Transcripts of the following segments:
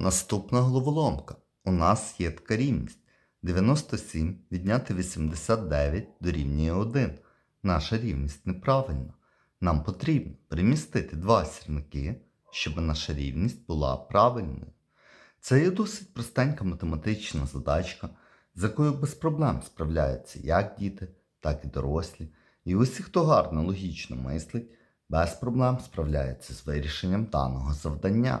Наступна головоломка. У нас є така рівність. 97 відняти 89 дорівнює 1. Наша рівність неправильна. Нам потрібно перемістити два сірники, щоб наша рівність була правильною. Це є досить простенька математична задачка, з якою без проблем справляються як діти, так і дорослі. І усі, хто гарно логічно мислить, без проблем справляється з вирішенням даного завдання.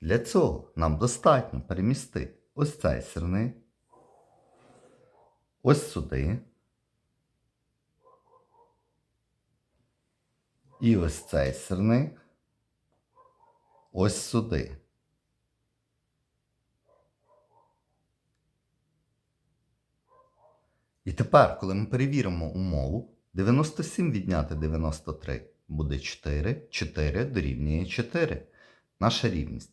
Для цього нам достатньо перемістити ось цей сірник, ось сюди. І ось цей сірник ось сюди. І тепер, коли ми перевіримо умову, 97 відняти 93 буде 4, 4 дорівнює 4. Наша рівність